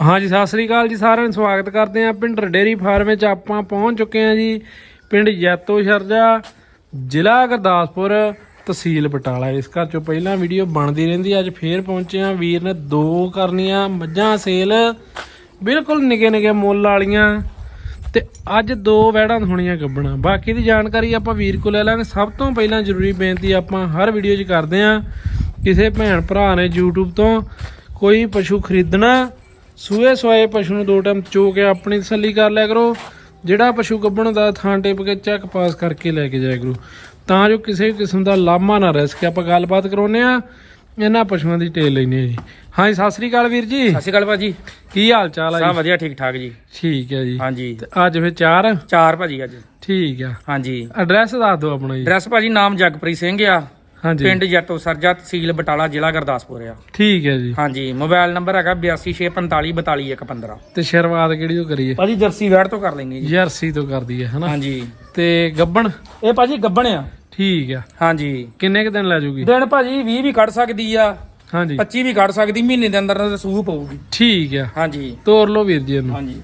ਹਾਂਜੀ ਸਤਿ ਸ੍ਰੀ ਅਕਾਲ ਜੀ, ਸਾਰਿਆਂ ਨੂੰ ਸਵਾਗਤ ਕਰਦੇ ਹਾਂ। ਪਿੰਡ ਡੇਰੀ ਫਾਰਮ ਵਿੱਚ ਆਪਾਂ ਪਹੁੰਚ ਚੁੱਕੇ ਹਾਂ ਜੀ। ਪਿੰਡ ਜੈਤੋ ਸ਼ਰਜਾ, ਜ਼ਿਲ੍ਹਾ ਗੁਰਦਾਸਪੁਰ, ਤਹਿਸੀਲ ਬਟਾਲਾ। ਇਸ ਘਰ ਚੋਂ ਪਹਿਲਾਂ ਵੀਡੀਓ ਬਣਦੀ ਰਹਿੰਦੀ ਅੱਜ ਫੇਰ ਪਹੁੰਚੇ ਹਾਂ। ਵੀਰ ਨੇ ਦੋ ਕਰਨੀਆਂ, ਮੱਝਾਂ ਸੇਲ। ਬਿਲਕੁਲ ਨਿੱਕੇ ਨਿੱਕੇ ਮੁੱਲ ਵਾਲੀਆਂ। ਤੇ ਅੱਜ ਦੋ ਵੈੜਾਂ ਹੋਣੀਆਂ ਗੱਬਣਾ। ਬਾਕੀ ਦੀ ਜਾਣਕਾਰੀ ਆਪਾਂ ਵੀਰ ਕੋਲ ਲੈ ਲਾਂਗੇ। ਸਭ ਤੋਂ ਪਹਿਲਾਂ ਜ਼ਰੂਰੀ ਬੇਨਤੀ ਆਪਾਂ ਹਰ ਵੀਡੀਓ 'ਚ ਕਰਦੇ ਆਂ ਕਿਸੇ ਭੈਣ ਭਰਾ ਨੇ YouTube ਤੋਂ ਕੋਈ ਪਸ਼ੂ ਖਰੀਦਣਾ ਸੂਏ ਸੋਏ ਪਸ਼ੂ ਨੂੰ ਦੋ ਟਾਈਮ ਚੋ ਕੇ ਆਪਣੀ ਤਸੱਲੀ ਕਰ ਲਿਆ ਕਰੋ। ਜਿਹੜਾ ਪਸ਼ੂ ਗੱਬਣ ਦਾ ਥਾਂ ਟਿਪ ਕੇ ਚੈੱਕ ਪਾਸ ਕਰਕੇ ਲੈ ਕੇ ਜਾਇਆ ਕਰੋ। ਤਾਂ ਜੋ ਕਿਸੇ ਕਿਸਮ ਦਾ ਲਾਮਾ ਨਾ ਰਹਿ ਸਕੇ। ਆਪਾਂ ਗੱਲਬਾਤ ਕਰਾਉਨੇ ਆ ਇਹਨਾਂ ਪਸ਼ੂਆਂ ਦੀ ਟੇਲ ਲੈਨੇ ਆ ਜੀ। ਹਾਂਜੀ ਸਤਿ ਸ੍ਰੀ ਅਕਾਲ ਵੀਰ ਜੀ। ਸਤਿ ਸ਼੍ਰੀ ਅਕਾਲ ਭਾਜੀ। ਕੀ ਹਾਲ ਚਾਲ ਆ ਸਭ ਵਧੀਆ ਠੀਕ ਠਾਕ ਜੀ। ਠੀਕ ਹੈ ਜੀ। ਹਾਂਜੀ। ਤੇ ਅੱਜ ਫਿਰ ਚਾਰ? ਚਾਰ ਭਾਜੀ ਅੱਜ। ਠੀਕ ਆ। ਹਾਂਜੀ। ਐਡਰੈਸ ਦੱਸ ਦਿਓ ਆਪਣਾ ਜੀ। ਐਡਰੈਸ ਭਾਜੀ ਨਾਮ ਜਗਪ੍ਰੀਤ ਸਿੰਘ ਆ। ਹਾਂਜੀ। ਪਿੰਡ ਜੱਟੋ ਸਰਜਾ ਤਹਿਸੀਲ ਬਟਾਲਾ ਜ਼ਿਲ੍ਹਾ ਗੁਰਦਾਸਪੁਰ ਆ। ਠੀਕ ਹੈ ਜੀ। ਹਾਂਜੀ ਮੋਬਾਈਲ ਨੰਬਰ ਹੈਗਾ 8265442115 ਤੇ ਸ਼ੁਰੂਆਤ ਕਿਹੜੀ ਤੋਂ ਕਰੀਏ? ਭਾਜੀ ਜਰਸੀ ਵੈੜ ਤੋਂ ਕਰ ਲੈਂਗੇ ਜੀ। ਜਰਸੀ ਤੋਂ ਕਰਦੀ ਹੈ ਹਨਾ? ਹਾਂਜੀ। ਤੇ ਗੱਬਣ? ਇਹ ਭਾਜੀ ਗੱਬਣ ਆ। ਠੀਕ ਆ। ਹਾਂਜੀ। ਕਿੰਨੇ ਕੁ ਦਿਨ ਲੈ ਜੂਗੀ? ਦਿਨ ਭਾਜੀ 20 ਵੀ ਕੱਢ ਸਕਦੀ ਆ। ਹਾਂਜੀ। 25 ਵੀ ਕੱਢ ਸਕਦੀ ਮਹੀਨੇ ਦੇ ਅੰਦਰ ਅੰਦਰ ਸੂਹ ਪਊਗੀ। ਠੀਕ ਆ। ਹਾਂਜੀ। ਤੋਰ ਲਓ ਵੀਰ ਜੀ ਇਹਨੂੰ। ਹਾਂਜੀ।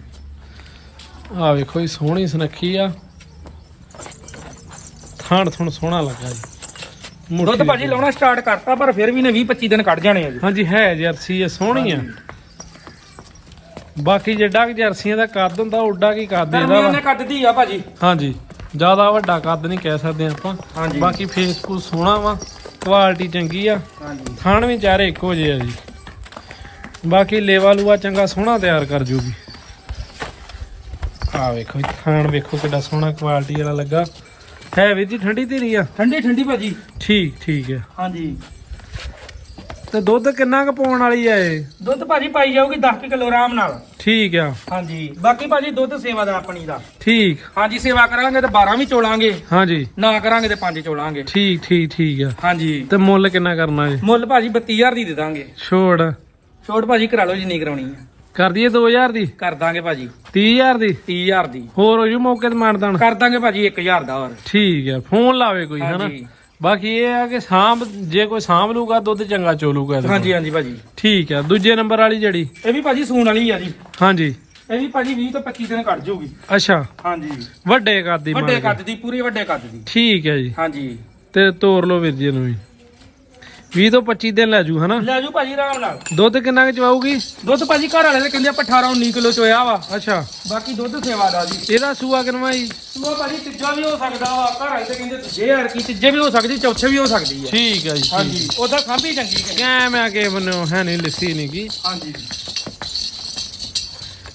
ਆ ਵੇਖੋ ਇਹ ਸੋਹਣੀ ਸੁਨੱਖੀ ਆ। ਥਾਣ ਥੁਣ ਸੋਹਣਾ ਲੱਗਾ ਜੀ। ਦੁੱਧ ਭਾਜੀ ਲਾਉਣਾ ਸਟਾਰਟ ਕਰਤਾ ਪਰ ਫਿਰ ਵੀ ਨੇ 20 25 ਦਿਨ ਕੱਢ ਜਾਣੇ ਆ ਜੀ। ਹਾਂਜੀ ਹੈ ਜਰਸੀ ਆ ਸੋਹਣੀ ਆ। ਬਾਕੀ ਜਿੱਡਾ ਕਿ ਜਰਸੀਆਂ ਦਾ ਕੱਦ ਹੁੰਦਾ ਓਡਾ ਕੀ ਕੱਦ ਇਹਦਾ ਗਰਮੀਆਂ ਵਾ। ਨੇ ਕੱਢਦੀ ਆ ਭਾਜੀ। ਹਾਂਜੀ ਜ਼ਿਆਦਾ ਵੱਡਾ ਕੱਦ ਨਹੀਂ ਕਹਿ ਸਕਦੇ ਆਪਾਂ। ਹਾਂਜੀ। ਬਾਕੀ ਫੇਸਬੁੱਕ ਸੋਹਣਾ ਵਾ ਕੁਆਲਿਟੀ ਚੰਗੀ ਆ। ਹਾਂਜੀ। ਥਾਣ ਵੀ ਚਾਰੇ ਇੱਕੋ ਜਿਹੇ ਆ ਜੀ। ਬਾਕੀ ਲੇਵਾ ਲੂਆ ਚੰਗਾ ਸੋਹਣਾ ਤਿਆਰ ਕਰ ਜੂਗੀ। ਆ ਵੇਖੋ ਜੀ, ਥਾਣ ਵੇਖੋ ਕਿੱਡਾ ਸੋਹਣਾ ਕੁਆਲਿਟੀ ਵਾਲਾ ਲੱਗਾ। ਹੈ ਵੀਰ ਜੀ ਠੰਡੀ ਧੀਰੀ ਆ। ਠੰਡੀ ਠੰਡੀ ਭਾਜੀ। ਠੀਕ ਠੀਕ ਹੈ ਹਾਂਜੀ। ਤੇ ਦੁੱਧ ਕਿੰਨਾ ਕੁ ਪਾਉਣ ਵਾਲੀ ਆ ਇਹ? ਦੁੱਧ ਭਾਜੀ ਪਾਈ ਜਾਊਗੀ 10 ਕਿਲੋ ਆਰਾਮ ਨਾਲ। ਠੀਕ ਆ। ਹਾਂਜੀ। ਬਾਕੀ ਭਾਜੀ ਦੁੱਧ ਸੇਵਾ ਦਾ ਆਪਣੀ ਦਾ। ਠੀਕ। ਹਾਂਜੀ ਸੇਵਾ ਕਰਾਂਗੇ ਤੇ 12 ਵੀ ਚੋਲਾਂਗੇ। ਹਾਂਜੀ। ਨਾ ਕਰਾਂਗੇ ਤੇ 5 ਚੋਲਾਂਗੇ। ਠੀਕ ਠੀਕ ਠੀਕ ਆ। ਹਾਂਜੀ। ਤੇ ਮੁੱਲ ਕਿੰਨਾ ਕਰਨਾ ਜੀ? ਮੁੱਲ ਭਾਜੀ 32000 ਦੀ ਦੇ ਦਾਂਗੇ। ਛੋੜ। ਛੋਟ ਭਾਜੀ ਕਰਾ ਲਓ ਜਿੰਨੀ ਕਰਾਉਣੀ ਹੈ ਕਰ ਦਈਏ 2000 ਦੀ? ਕਰ ਦਾਂਗੇ ਭਾਜੀ। 30000 ਦੀ? 30000 ਦੀ। ਹੋਰ ਹੋ ਜੂ ਮੌਕੇ ਤੇ ਮਾਰਦਾਨ ਕਰ ਦਾਂਗੇ ਭਾਜੀ 1000 ਦਾ ਹੋਰ। ਠੀਕ ਆ ਫੋਨ ਲਾਵੇ ਕੋਈ ਹਨਾ ਬਾਕੀ ਇਹ ਆ ਕਿ ਸਾਂਭ ਜੇ ਕੋਈ ਸਾਂਭ ਲੂਗਾ ਦੁੱਧ ਚੰਗਾ ਚੋਲੂਗਾ। ਹਾਂਜੀ ਹਾਂਜੀ ਭਾਜੀ। ਠੀਕ ਆ ਦੂਜੇ ਨੰਬਰ ਵਾਲੀ ਜਿਹੜੀ? ਇਹ ਵੀ ਭਾਜੀ ਸੂਣ ਵਾਲੀ ਆ ਜੀ। ਹਾਂਜੀ। ਇਹ ਵੀ ਭਾਜੀ 20 ਤੋਂ 25 ਦਿਨ ਕੱਢ ਜਾਊਗੀ ਅੱਛਾ। ਹਾਂਜੀ। ਵੱਡੇ ਕੱਦ ਦੀ ਵੱਡੇ। ਕੱਦ ਦੀ ਪੂਰੀ ਵੱਡੇ ਕੱਦ ਦੀ। ਠੀਕ ਹੈ ਜੀ। ਹਾਂਜੀ। ਤੇ ਤੋਰ ਲਓ ਵੀਰ ਜੀ ਨੂੰ ਵੀ। 20 ਤੋਂ 25 ਦਿਨ ਲੈ ਜੂ ਹਨਾ? ਲੈ ਜਾਓ ਭਾਜੀ ਆਰਾਮ ਨਾਲ। ਦੁੱਧ ਕਿੰਨਾ ਕੁ ਚਵਾਊਗੀ? ਦੁੱਧ ਭਾਜੀ ਘਰ ਵਾਲੇ ਕਹਿੰਦੇ ਆਪਾਂ 18 19 ਕਿਲੋ ਚੋਇਆ ਵਾ। ਅੱਛਾ। ਬਾਕੀ ਦੁੱਧ ਸੇਵਾ ਦਾ ਜੀ। ਇਹਦਾ ਸੂਆ ਕਿਨਵਾ ਜੀ ਸੂਆ ਭਾਜੀ ਤੀਜਾ ਵੀ ਹੋ ਸਕਦਾ ਵਾ। ਘਰ ਵਾਲੇ ਤੇ ਕਹਿੰਦੇ ਦੂਜੇ ਯਾਰ ਕੀ ਤੀਜੇ ਵੀ ਹੋ ਸਕਦੀ ਚੌਥੇ ਵੀ ਹੋ ਸਕਦੀ ਹੈ। ਠੀਕ ਹੈ ਜੀ ਹਾਂਜੀ ਉਹਦਾ ਖਾਂਭੀ ਚੰਗੀ ਕਿ ਕੈ ਮੈਂ ਕੇ ਬੰਨੋ ਹੈ ਨਹੀਂ ਲਿੱਸੀ ਨਹੀਂ ਕੀ ਹਾਂਜੀ।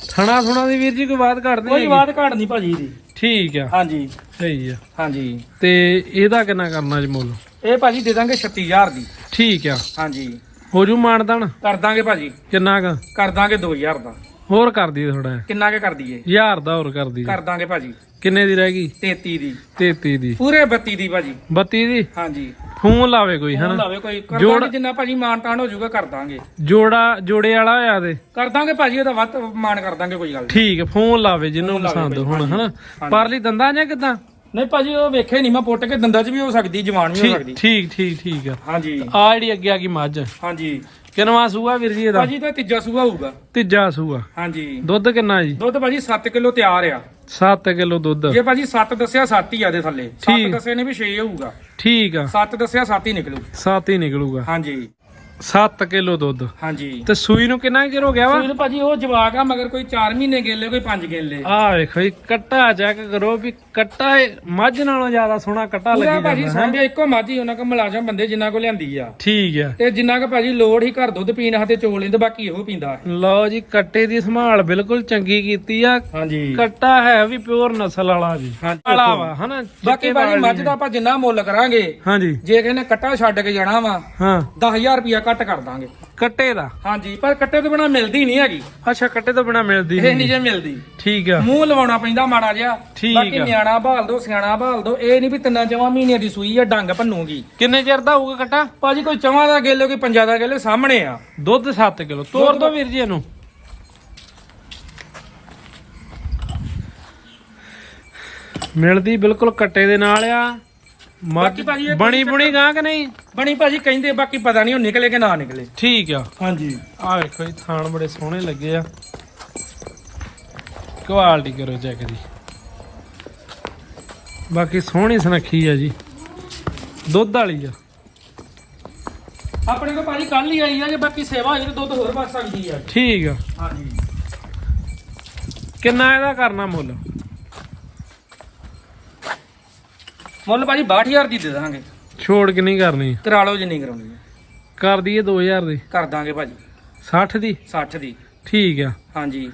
ਥਣਾ ਥੁਣਾ ਦੀ ਵੀਰ ਜੀ ਕੋਈ ਬਾਤ ਕੱਢਦੇ ਕੋਈ ਬਾਤ ਘਾਟ ਨਹੀਂ ਭਾਜੀ ਦੀ ਠੀਕ ਆ। ਹਾਂਜੀ। ਸਹੀ ਆ। ਹਾਂਜੀ। ਤੇ ਇਹਦਾ ਕਿੰਨਾ ਕਰਨਾ ਜੀ ਮੁੱਲ? ਇਹ ਭਾਜੀ ਦੇ ਦਾਂਗੇ 36000 ਦੀ। ਠੀਕ ਆ। ਹਾਂਜੀ। ਹੋ ਜੂ ਮਾਨਦਾਨ ਕਰ ਦਾਂਗੇ ਭਾਜੀ। ਕਿੰਨਾ ਕ? ਕਰ ਦਾਂਗੇ 2000 ਦਾ। ਹੋਰ ਕਰ ਦੀ ਥੋੜਾ ਕਿੰਨਾ ਕੇ ਕਰ ਦਈਏ? ਹਜ਼ਾਰ ਦਾ ਹੋਰ ਕਰ ਦੀ ਕਰ ਦਾਂਗੇ ਭਾਜੀ। ਕਿੰਨੇ ਦੀ ਰਹਿ ਗਈ? 33 ਦੀ। 33 ਦੀ। ਪੂਰੇ 32 ਦੀ ਭਾਜੀ। 32 ਦੀ? ਹਾਂਜੀ। ਫੋਨ ਲਾਵੇ ਕੋਈ ਹਨਾ? ਲਾਵੇ ਕੋਈ। ਕਰ ਦਾਂਗੇ ਜਿੰਨਾ ਭਾਜੀ ਮਾਨ ਤਾਨ ਹੋ ਜਾਊਗਾ ਕਰ ਦਾਂਗੇ। ਜੋੜਾ ਜੋੜੇ ਵਾਲਾ ਹੋਇਆ ਤੇ? ਕਰ ਦਾਂਗੇ ਭਾਜੀ ਉਹਦਾ ਵੱਧ ਮਾਨ ਕਰ ਦਾਂਗੇ ਕੋਈ ਗੱਲ ਨਹੀਂ ਠੀਕ ਫੋਨ ਲਾਵੇ ਜਿਹਨੂੰ ਪਸੰਦ ਹੁਣ ਹਨਾ। ਪਰਲੀ ਦੰਦਾਂ ਜਾਂ ਕਿਦਾਂ? ਨਹੀਂ ਭਾਜੀ ਉਹ ਵੇਖੇ ਨਹੀਂ ਮੈਂ ਪੁੱਟ ਕੇ ਦੰਦਾਂ 'ਚ ਵੀ ਹੋ ਸਕਦੀ ਜਵਾਨ ਵੀ ਹੋ ਠੀਕ ਸਕਦੀ। ਠੀਕ ਠੀਕ ਠੀਕ ਆ। ਹਾਂਜੀ। ਆ ਜਿਹੜੀ ਅੱਗੇ ਆ ਗਈ ਮੱਝ। ਹਾਂਜੀ। ਕਿਨਵਾ ਸੂਆ ਵੀਰ ਜੀ ਇਹਦਾ? ਭਾਜੀ ਤਾਂ ਤੀਜਾ ਸੂਆ ਹੋਊਗਾ। ਤੀਜਾ ਸੂਆ। ਹਾਂਜੀ। ਦੁੱਧ ਕਿੰਨਾ ਜੀ? ਦੁੱਧ ਭਾਜੀ 7 ਕਿਲੋ ਤਿਆਰ ਆ। 7 ਕਿਲੋ ਦੁੱਧ। ਜੇ ਭਾਜੀ 7 ਦੱਸਿਆ 7 ਹੀ ਆ ਦੇ ਥੱਲੇ। 7 ਠੀਕ। ਦੱਸੇ ਨੇ ਵੀ 6 ਹੋਊਗਾ। ਠੀਕ ਆ। 7 ਦੱਸਿਆ 7 ਹੀ ਨਿਕਲੂ। 7 ਹੀ ਨਿਕਲੂਗਾ। ਹਾਂਜੀ। 7 ਕਿਲੋ ਦੁੱਧ। ਹਾਂਜੀ। ਤੇ ਸੂਈ ਨੂੰ ਕਿੰਨਾ ਚਿਰ ਹੋ ਗਿਆ ਵਾ? ਸੂਈ ਭਾਜੀ ਉਹ ਜਵਾਕ ਆ ਮਗਰ ਕੋਈ 4 ਮਹੀਨੇ ਗੇਲੇ ਕੋਈ 5 ਗੇਲੇ। ਆ ਵੇਖੋ ਜੀ ਕੱਟਾ ਚੈੱਕ ਕਰੋ ਵੀ ਕੱਟਾ ਮੱਝ ਨਾਲੋਂ ਜ਼ਿਆਦਾ ਸੋਹਣਾ ਕੱਟਾ ਲੱਗੀ ਭਾਜੀ ਜਾਂਦਾ ਹੈਂ। ਸਾਂਭਿਆ ਇੱਕੋ ਮਾਜੀ ਉਹਨਾਂ ਕੋ ਮੁਲਾਜ਼ਮ ਬੰਦੇ ਜਿੰਨਾ ਕੋ ਲਿਆਂਦੀ ਆ। ਠੀਕ ਆ। ਤੇ ਜਿੰਨਾ ਕੋ ਭਾਜੀ ਲੋੜ ਹੀ ਘਰ ਦੁੱਧ ਪੀਣ ਹਤੇ ਚੋਲ ਲੈਂਦੇ ਬਾਕੀ ਇਹੋ ਪੀਂਦਾ ਲਓ ਜੀ ਕੱਟੇ ਦੀ ਸੰਭਾਲ ਬਿਲਕੁਲ ਚੰਗੀ ਕੀਤੀ ਆ। ਹਾਂਜੀ। ਕੱਟਾ ਹੈ ਵੀ ਪਿਓਰ ਨਸਲ ਵਾਲਾ ਜੀ। ਵਾਲਾ ਵਾ ਹਨਾ? ਬਾਕੀ ਭਾਜੀ ਮੱਝ ਨੇ। ਦਾ ਆਪਾਂ ਜਿੰਨਾ ਮੁੱਲ ਕਰਾਂਗੇ ਹਾਂਜੀ। ਜੇ ਕਿਸੇ ਨੇ ਕੱਟਾ ਛੱਡ ਕੇ ਜਾਣਾ ਵਾ ਹਾਂ। 10000 ਰੁਪਿਆ ਘੱਟ ਕਰ ਦਾਂਗੇ। ਕੱਟੇ ਦਾ? ਹਾਂਜੀ ਪਰ ਕੱਟੇ ਤੋਂ ਬਿਨਾ ਮਿਲਦੀ ਨਹੀਂ ਹੈਗੀ। ਅੱਛਾ ਕੱਟੇ ਤੋਂ ਬਿਨਾ ਮਿਲਦੀ ਇਹ ਨਹੀਂ। ਜੇ ਮਿਲਦੀ। ਠੀਕ ਆ। ਮੂੰਹ ਲਵਾਉਣਾ ਪੈਂਦਾ ਮਾੜਾ ਜਿਹਾ। ਬਾਕੀ। ਨਿਆਣਾ ਭਾਲ ਦੋ ਸਿਆਣਾ ਭਾਲ ਦੋ। ਇਹ ਨਹੀਂ ਵੀ ਤਿੰਨਾਂ ਚਵਾਂ ਮਹੀਨਿਆਂ ਦੀ ਸੂਈ ਆ ਡੰਗ ਭੰਨੂਗੀ। ਕਿੰਨੇ ਚਿਰ ਦਾ ਹੋਊਗਾ ਕੱਟਾ? ਭਾਜੀ ਕੋਈ ਚਵਾਂ ਦਾ ਗੇਲੇ ਕੋਈ ਪੰਜਾਂ ਦਾ ਗੇਲੇ ਸਾਹਮਣੇ ਆ। ਦੁੱਧ 7 ਕਿਲੋ। ਤੋਰ ਦੋ ਵੀਰ ਜੀ ਇਹਨੂੰ। ਮਿਲਦੀ ਬਿਲਕੁਲ ਕੱਟੇ ਦੇ ਨਾਲ ਆ। ਬਾਕੀ ਭਾਜੀ ਇਹ ਬਣੀ ਬੁਣੀ ਗਾਂ ਕਿ ਨਹੀਂ? ਬਣੀ ਭਾਜੀ ਕਹਿੰਦੇ ਬਾਕੀ ਪਤਾ ਨਹੀਂ ਉਹ ਨਿਕਲੇ ਕਿ ਨਾ ਨਿਕਲੇ। ਠੀਕ ਆ। ਹਾਂਜੀ। ਆ ਵੇਖੋ ਜੀ ਥਾਣ ਬੜੇ ਸੋਹਣੇ ਲੱਗੇ ਆ। ਕੁਆਲਿਟੀ ਕਰੋ ਚੈੱਕ ਜੀ। ਬਾਕੀ ਸੋਹਣੀ ਸੁਨੱਖੀ ਆ ਜੀ। ਦੁੱਧ ਵਾਲੀ ਆ। ਆਪਣੇ ਕੋਲ ਭਾਜੀ ਕੱਲ ਹੀ ਆਈ ਆ ਜੇ ਬਾਕੀ ਸੇਵਾ ਹੋਈ ਤਾਂ ਦੁੱਧ ਹੋਰ ਵੱਧ ਸਕਦੀ ਆ। ਠੀਕ ਆ। ਹਾਂਜੀ। ਕਿੰਨਾ ਇਹਦਾ ਕਰਨਾ ਮੁੱਲ? ਮੁੱਲ ਭਾਜੀ 62000 ਦੀ ਦੇ ਦਾਂਗੇ। ਛੋੜ ਕਿੰਨੀ ਕਰਨੀ? ਕਰਾ ਲਓ ਜਿੰਨੀ ਕਰਾਉਣੀ ਹੈ। ਕਰ ਦਈਏ 2000 ਦੀ। ਕਰ ਦਾਂਗੇ ਭਾਜੀ। 60 ਦੀ? 60 ਦੀ। ਠੀਕ ਆ। ਹਾਂਜੀ।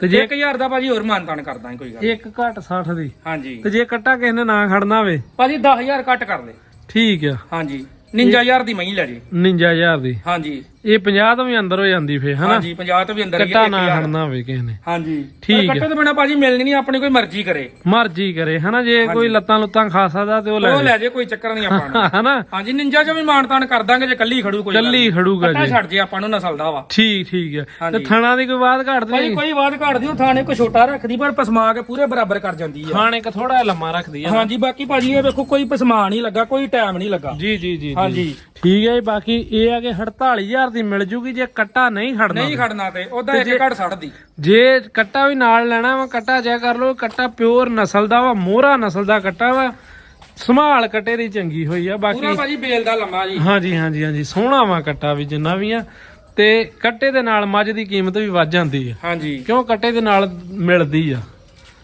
ਤੇ ਜੇ 1000 ਦਾ ਭਾਜੀ ਹੋਰ ਮਾਨਤਾਨ ਕਰ ਦਾਂਗੇ ਕੋਈ ਗੱਲ ਨੀ। ਇੱਕ ਘੱਟ 60 ਦੀ। ਹਾਂਜੀ। ਤੇ ਜੇ ਕੱਟਾ ਕਿਸੇ ਨੇ ਨਾ ਖੜਨਾ ਹੋਵੇ? ਭਾਜੀ 10000 ਘੱਟ ਕਰ ਲੈ। ਠੀਕ ਆ। ਹਾਂਜੀ। 59000 ਦੀ ਮਹੀਂ ਲੈ ਜੇ। 59000 ਦੀ। ਹਾਂਜੀ। ਇਹ 50 ਤੋਂ ਵੀ ਅੰਦਰ ਹੋ ਜਾਂਦੀ ਫੇ ਹਨਾ? ਹਾਂਜੀ 50 ਤੋਂ ਵੀ ਅੰਦਰ ਹੀ ਕੱਟਾ ਹੈ, ਨਾ 1000 ਖੜਨਾ ਹੋਵੇ ਕਿਸੇ ਨੇ। ਹਾਂਜੀ। ਠੀਕ ਕੱਟੇ ਤੋਂ ਬਿਨਾ ਭਾਜੀ ਮਿਲਣੀ ਨਹੀਂ ਆਪਣੀ ਕੋਈ ਮਰਜ਼ੀ ਕਰੇ। ਮਰਜ਼ੀ ਕਰੇ ਹਨਾ? ਜੇ ਕੋਈ ਲੱਤਾਂ ਲੁੱਤਾਂ ਖਾ ਸਕਦਾ ਤੇ ਉਹ ਲੈ ਉਹ ਲੈ ਜੇ ਕੋਈ ਚੱਕਰ ਨਹੀਂ ਆਪਾਂ ਨੂੰ। ਹਨਾ? ਹਾਂਜੀ ਨਿੰਜਾ ਚੋਂ ਵੀ ਮਾਨਤਾਨ ਕਰ ਦਾਂਗੇ ਜੇ ਕੱਲੀ ਖੜੂ ਕੋਈ ਕੱਲੀ। ਖੜੂਗਾ ਕੱਟਾ ਜੀ। ਛੱਡ ਜੇ ਆਪਾਂ ਨੂੰ ਨਸਲ ਦਾ ਵਾ। ਠੀਕ ਠੀਕ ਹੈ। ਤੇ। ਥਣਾ ਦੀ ਕੋਈ ਬਾਤ ਘੱਟ ਨਹੀਂ? ਕੋਈ ਬਾਤ ਘੱਟ ਦਿਓ ਥਾਣੇ ਕੋ ਛੋਟਾ ਰੱਖਦੀ ਪਰ ਪਸਮਾ ਕੇ ਪੂਰੇ ਬਰਾਬਰ ਕਰ ਜਾਂਦੀ ਆ। ਖਾਣੇ ਕ ਥੋੜਾ ਲੰਮਾ ਰੱਖਦੀ ਆ। ਹਾਂਜੀ ਬਾਕੀ ਭਾਜੀ ਇਹ ਵੇਖੋ ਕੋਈ ਪਸਮਾ ਨਹੀਂ ਲੱਗਾ ਕੋਈ ਟਾਈਮ ਨਹੀਂ ਲੱਗਾ। ਜੀ ਜੀ ਜੀ ਜੀ। ਹਾਂਜੀ। ਠੀਕ ਹੈ ਜੀ ਬਾਕੀ ਇਹ ਆ ਕਿ 48000 ਦੀ ਮਿਲ ਜੂਗੀ ਜੇ ਕੱਟਾ ਨਹੀਂ ਖੜਨਾ ਨਹੀਂ ਖੜਨਾ ਤੇ ਉਹਦਾ ਇੱਕ ਘੜ ਛੱਡਦੀ ਜੇ ਕੱਟਾ ਵੀ ਨਾਲ ਲੈਣਾ ਵਾ ਕੱਟਾ ਚੈੱਕ ਕਰ ਲਓ ਕੱਟਾ ਪਿਓਰ ਨਸਲ ਦਾ ਵਾ ਮੋਹਰਾ ਨਸਲ ਦਾ ਕੱਟਾ ਵਾ ਸੰਭਾਲ ਕੱਟੇ ਦੀ ਚੰਗੀ ਹੋਈ ਆ ਪੂਰਾ ਬਾਕੀ ਭਾਜੀ ਬੇਲ ਦਾ ਲੰਮਾ ਜੀ। ਹਾਂਜੀ ਹਾਂਜੀ ਹਾਂਜੀ ਸੋਹਣਾ ਵਾ ਕੱਟਾ ਵੀ ਜਿੰਨਾ ਵੀ ਆ। ਤੇ ਕੱਟੇ ਦੇ ਨਾਲ ਮੱਝ ਦੀ ਕੀਮਤ ਵੀ ਵੱਧ ਜਾਂਦੀ ਆ। ਹਾਂਜੀ। ਕਿਉਂ ਕੱਟੇ ਦੇ ਨਾਲ ਮਿਲਦੀ ਆ?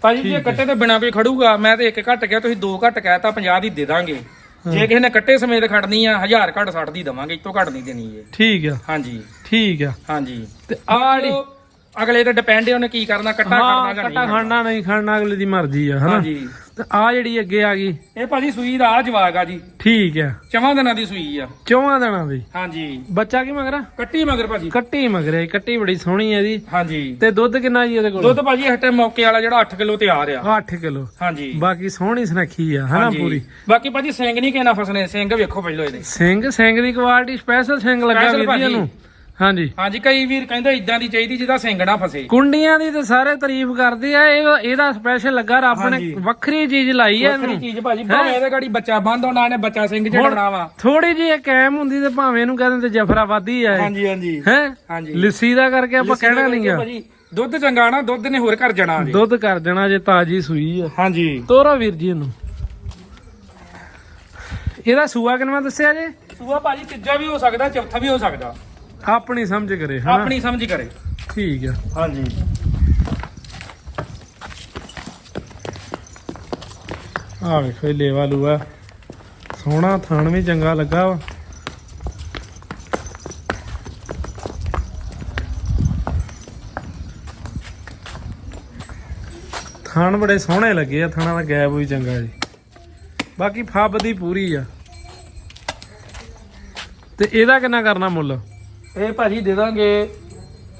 ਭਾਜੀ ਜੇ ਕੱਟੇ ਤੋਂ ਬਿਨਾ ਕੋਈ ਖੜੂਗਾ ਮੈਂ ਤੇ ਇੱਕ ਘੱਟ ਗਿਆ ਤੁਸੀਂ ਦੋ ਘੱਟ ਕਹਿਤਾ 50 ਦੀ ਦੇ ਦਾਂਗੇ। ਜੇ ਕਿਸੇ ਨੇ ਕੱਟੇ ਸਮੇਤ ਖੜਨੀ ਆ 1000 ਘੱਟ 60 ਦੀ ਦਵਾਂਗੇ ਇਸ ਤੋਂ ਘੱਟ ਨਹੀਂ ਦੇਣੀ ਇਹ। ਠੀਕ ਆ। ਹਾਂਜੀ। ਠੀਕ ਆ। ਹਾਂਜੀ। ਤੇ ਆੜੀ ਉਹ ਅਗਲੇ ਤੇ ਡਿਪੈਂਡ ਉਹਨੇ ਕੀ ਕਰਨਾ ਕੱਟਾ ਹਾਂ ਖੜਨਾ ਜਾਂ ਕੱਟਾ ਨਹੀਂ ਖੜਨਾ ਨਹੀਂ ਖੜਨਾ ਅਗਲੇ ਦੀ ਮਰਜ਼ੀ ਆ ਹਨਾ? ਹਾਂਜੀ। ਤੇ ਆ ਜਿਹੜੀ ਅੱਗੇ ਆ ਗਈ। ਇਹ ਭਾਜੀ ਸੂਈ ਦਾ ਆ ਜਵਾਗ ਆ ਜੀ। ਠੀਕ ਆ। ਚਵਾਂ ਦਿਨਾਂ ਦੀ ਸੂਈ ਆ। ਚੌਵਾਂ ਦਿਨਾਂ ਦੀ। ਹਾਂਜੀ। ਬੱਚਾ ਕੀ ਮਗਰਾ ਕੱਟੀ ਮਗਰ ਭਾਜੀ। ਕੱਟੀ ਮਗਰੇ ਕੱਟੀ ਬੜੀ ਸੋਹਣੀ ਹੈ ਜੀ। ਹਾਂਜੀ। ਤੇ ਦੁੱਧ ਕਿੰਨਾ ਜੀ ਇਹਦੇ ਕੋਲ? ਦੁੱਧ ਭਾਜੀ ਇਸ ਟਾਈਮ ਮੌਕੇ ਵਾਲਾ ਜਿਹੜਾ 8 ਕਿਲੋ ਤਿਆਰ ਆ। 8 ਕਿਲੋ। ਹਾਂਜੀ। ਬਾਕੀ ਸੋਹਣੀ ਸੁਨੱਖੀ ਆ ਹਨਾ। ਪੂਰੀ? ਬਾਕੀ ਭਾਜੀ ਸਿੰਘ ਨਹੀਂ ਕਿਹਨਾ ਫਸਣੇ ਸਿੰਘ ਵੇਖੋ ਪਹਿਲੋ ਇਹਦੇ। ਸਿੰਘ ਸਿੰਘ ਦੀ ਕੁਆਲਿਟੀ ਸਪੈਸ਼ਲ ਸਿੰਘ ਲੱਗਾ ਵੀਰ ਜੀ। ਹਾਂਜੀ। ਹਾਂਜੀ ਕਈ ਵੀਰ ਕਹਿੰਦੇ ਇਦਾਂ ਦੀ ਚਾਹੀਦੀ ਜਿਹਦਾ ਨਾ ਫਸੇ। ਕੁੰਡੀਆਂ ਦੀ ਤੇ ਸਾਰੇ ਤਾਰੀਫ ਕਰਦੇ ਆ ਇਹ ਇਹਦਾ ਸਪੈਸ਼ਲ ਲੱਗਾ ਰੱਬ ਨੇ। ਵੱਖਰੀ ਚੀਜ਼ ਲਾਈ ਹੈ ਵੱਖਰੀ ਚੀਜ਼ ਭਾਜੀ ਭਾਵੇਂ ਇਹਦੇ ਗਾੜੀ ਬੱਚਾ ਬੰਦ ਹੋਣਾ ਨੇ ਬੱਚਾ ਸਿੰਘ ਚੜਨਾ ਵਾ। ਥੋੜੀ ਜਿਹੀ ਕੈਮ ਹੁੰਦੀ ਤੇ ਭਾਵੇਂ ਇਹਨੂੰ ਕਹਿੰਦੇ ਤੇ ਜਫਰਾਬਾਦੀ ਆ ਹਾਂਜੀ ਹਾਂਜੀ। ਹੈ? ਹਾਂਜੀ। ਲਿੱਸੀ ਦਾ ਕਰਕੇ ਆਪਾਂ ਕਹਿਣਾ ਨਹੀਂਗਾ ਭਾਜੀ ਦੁੱਧ ਚੰਗਾ ਨਾ ਦੁੱਧ ਨੇ ਹੋਰ ਘਰ ਜਾਣਾ ਜੀ। ਦੁੱਧ ਕਰ ਦੇਣਾ ਜੇ ਤਾਜੀ ਸੂਈ ਆ। ਹਾਂਜੀ। ਤੋਰਾ ਵੀਰ ਜੀ ਇਹਨੂੰ। ਇਹਦਾ ਸੂਆ ਕਿਨਵਾ ਦੱਸਿਆ ਜੇ? ਸੂਆ ਭਾਜੀ ਤੀਜਾ ਵੀ ਹੋ ਸਕਦਾ ਚੌਥਾ ਵੀ ਹੋ ਸਕਦਾ। ਆਪਣੀ ਸਮਝ ਕਰੇ ਹਨਾ? ਆਪਣੀ ਸਮਝ ਕਰੇ। ਠੀਕ ਆ। ਹਾਂਜੀ। ਆ ਵੇਖੋ ਇਹ ਲੇਵਾ ਲੂਆ। ਸੋਹਣਾ ਥਣ ਵੀ ਚੰਗਾ ਲੱਗਾ ਵਾ। ਥਣ ਬੜੇ ਸੋਹਣੇ ਲੱਗੇ ਆ ਥਣਾ ਦਾ ਗੈਪ ਵੀ ਚੰਗਾ ਜੀ। ਬਾਕੀ ਫੱਬ ਦੀ ਪੂਰੀ ਆ। ਤੇ ਇਹਦਾ ਕਿੰਨਾ ਕਰਨਾ ਮੁੱਲ? ਇਹ ਭਾਜੀ ਦੇ ਦਾਂਗੇ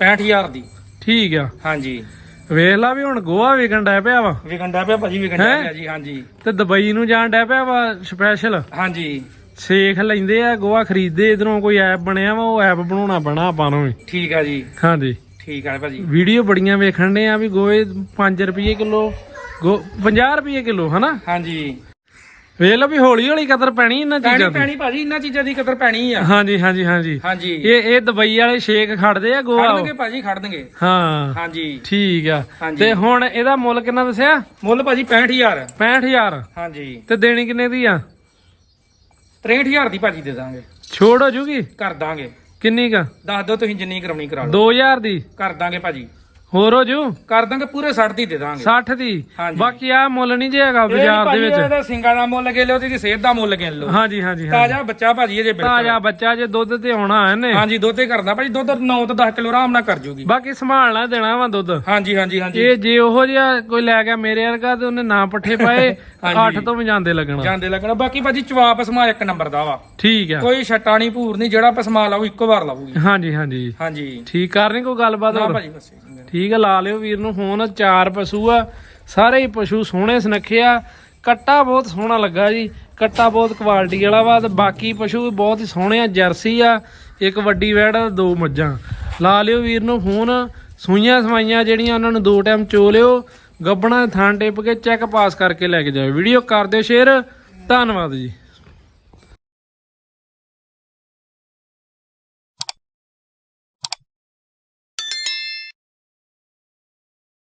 65000 ਦੀ। ਠੀਕ ਆ। ਹਾਂਜੀ। ਵੇਖ ਲਾ ਵੀ ਹੁਣ ਗੋਆ ਵਿਕਣ ਡੈ ਪਿਆ ਵਾ। ਵਿਕੰਡਾ ਪਿਆ ਭਾਜੀ ਵਿਕੰਡਾ ਹੈਂ? ਪਿਆ ਜੀ ਹਾਂਜੀ। ਤੇ ਦੁਬਈ ਨੂੰ ਜਾਣ ਡੈ ਪਿਆ ਵਾ ਸਪੈਸ਼ਲ ਹਾਂਜੀ। ਸੇਖ ਲੈਂਦੇ ਆ ਗੋਆ ਖਰੀਦਦੇ ਇਧਰੋਂ ਕੋਈ ਐਪ ਬਣਿਆ ਵਾ ਉਹ ਐਪ ਬਣਾਉਣਾ ਪੈਣਾ ਆਪਾਂ ਨੂੰ ਵੀ। ਠੀਕ ਆ ਜੀ। ਹਾਂਜੀ। ਠੀਕ ਆ ਭਾਜੀ। ਵੀਡੀਓ ਬੜੀਆਂ ਵੇਖਣ ਦੇ ਆ ਵੀ ਗੋਏ 5 ਰੁਪਏ ਕਿਲੋ ਗੋ 50 ਰੁਪਏ ਕਿਲੋ ਹਨਾ? ਹਾਂਜੀ। ਵੇਖ ਲਓ ਵੀ ਹੌਲੀ ਹੌਲੀ ਕਦਰ ਪੈਣੀ ਇਹਨਾਂ ਪੈਣੀ ਚੀਜ਼ਾਂ ਦੀ। ਪੈਣੀ ਭਾਜੀ ਇਹਨਾਂ ਚੀਜ਼ਾਂ ਦੀ ਕਦਰ ਪੈਣੀ ਆ। ਹਾਂਜੀ ਹਾਂਜੀ ਹਾਂਜੀ। ਹਾਂਜੀ। ਇਹ ਇਹ ਦੁਬਈ ਵਾਲੇ ਸ਼ੇਕ ਖੜਦੇ ਆ ਗੋਆ। ਖੜਨਗੇ ਭਾਜੀ ਖੜਨਗੇ। ਹਾਂ। ਹਾਂਜੀ। ਠੀਕ ਆ। ਹਾਂਜੀ। ਤੇ ਹੁਣ ਇਹਦਾ ਮੁੱਲ ਕਿੰਨਾ ਦੱਸਿਆ? ਮੁੱਲ ਭਾਜੀ 65000 65000 ਹਾਂਜੀ। ਤੇ ਦੇਣੀ ਕਿੰਨੇ ਦੀ ਆ? 63000 ਦੀ ਭਾਜੀ ਦੇ ਦਾਂਗੇ। ਛੋੜ ਹੋ ਜੂਗੀ? ਕਰ ਦਾਂਗੇ। ਕਿੰਨੀ ਕਾ ਦੱਸ ਦਿਓ ਤੁਸੀਂ ਜਿੰਨੀ ਕਰਾਉਣੀ ਕਰਾ ਲਓ। 2000 ਦੀ? ਕਰ ਦਾਂਗੇ ਭਾਜੀ। ਹੋਰ ਹੋ ਜੂ? ਕਰ ਦਾਂਗੇ ਪੂਰੇ 60 ਦੀ ਦੇ ਦਾਂਗੇ। 60 ਦੀ? ਹਾਂਜੀ। ਬਾਕੀ ਆ ਮੁੱਲ ਨਹੀਂ ਜੇ ਹੈਗਾ ਨੀ ਬਾਜ਼ਾਰ ਦੇ ਵਿੱਚ। ਇਹਦਾ ਸਿੰਗਾਂ ਦਾ ਮੁੱਲ ਗੇ ਲਓ ਤੇ ਇਹਦੀ ਸਿਹਤ ਦਾ ਮੁੱਲ ਗੇ ਲਓ। ਹਾਂਜੀ ਹਾਂਜੀ ਹਾਂਜੀ। ਤਾਜ਼ਾ ਬੱਚਾ ਭਾਜੀ ਇਹਦੇ ਬਿਲਕੁਲ। ਤਾਜ਼ਾ ਬੱਚਾ ਜੇ ਦੁੱਧ ਤੇ ਆਉਣਾ ਇਹਨੇ। ਹਾਂਜੀ ਦੁੱਧ ਤੇ ਕਰਦਾ ਭਾਜੀ ਦੁੱਧ 9 ਤੋਂ 10 ਕਿਲੋ ਆਰਾਮ ਨਾਲ ਕਰ ਜੂਗੀ। ਬਾਕੀ ਸੰਭਾਲਣਾ ਦੇਣਾ ਵਾ ਦੁੱਧ। ਹਾਂਜੀ ਹਾਂਜੀ ਹਾਂਜੀ। ਇਹ ਜੇ ਉਹੋ ਜਿਹਾ ਕੋਈ ਲੈ ਗਿਆ ਮੇਰੇ ਵਰਗਾ ਤੇ ਉਹਨੇ ਨਾ ਪੱਠੇ ਪਾਏ ਹਾਂਜੀ। 8 ਤੋਂ ਵੀ ਜਾਂਦੇ ਲੱਗਣਾ। ਜਾਂਦੇ ਲੱਗਣਾ। ਬਾਕੀ ਭਾਜੀ ਚਵਾ ਪਸਮਾ ਇੱਕ ਨੰਬਰ ਦਾ ਵਾ। ਠੀਕ ਆ। ਕੋਈ ਛੱਟਾ ਨਹੀਂ ਭੂਰ ਨਹੀਂ। ਜਿਹੜਾ ਪਸਮਾ ਲਾਊ ਇੱਕੋ ਵਾਰ ਲਾਊਗੀ। ਹਾਂਜੀ ਹਾਂਜੀ। ਹਾਂਜੀ। ਠੀਕ ਕਰਨੀ ਕੋਈ ਗੱਲਬਾਤ ਨਾ ਹੋਰ? ਭਾਜੀ ਬਸ। ਠੀਕ ਆ ਲਾ ਲਿਓ ਵੀਰ ਨੂੰ ਫੋਨ ਚਾਰ ਪਸ਼ੂ ਆ। ਸਾਰੇ ਹੀ ਪਸ਼ੂ ਸੋਹਣੇ ਸੁਨੱਖੇ ਆ। ਕੱਟਾ ਬਹੁਤ ਸੋਹਣਾ ਲੱਗਾ ਜੀ। ਕੱਟਾ ਬਹੁਤ ਕੁਆਲਿਟੀ ਵਾਲਾ ਵਾ ਤੇ ਬਾਕੀ ਪਸ਼ੂ ਬਹੁਤ ਹੀ ਸੋਹਣੇ ਆ ਜਰਸੀ ਆ ਇੱਕ ਵੱਡੀ ਵੈੜ ਆ, ਦੋ ਮੱਝਾਂ। ਲਾ ਲਿਓ ਵੀਰ ਨੂੰ ਫੋਨ ਸੂਈਆਂ ਸਵਾਈਆਂ ਜਿਹੜੀਆਂ ਉਹਨਾਂ ਨੂੰ ਦੋ ਟਾਈਮ ਚੋ ਲਿਓ। ਗੱਬਣਾ ਥਾਂ ਟੇਪ ਕੇ ਚੈੱਕ ਪਾਸ ਕਰਕੇ ਲੈ ਕੇ ਜਾਓ ਵੀਡੀਓ ਕਰ ਦਿਓ ਸ਼ੇਅਰ ਧੰਨਵਾਦ ਜੀ।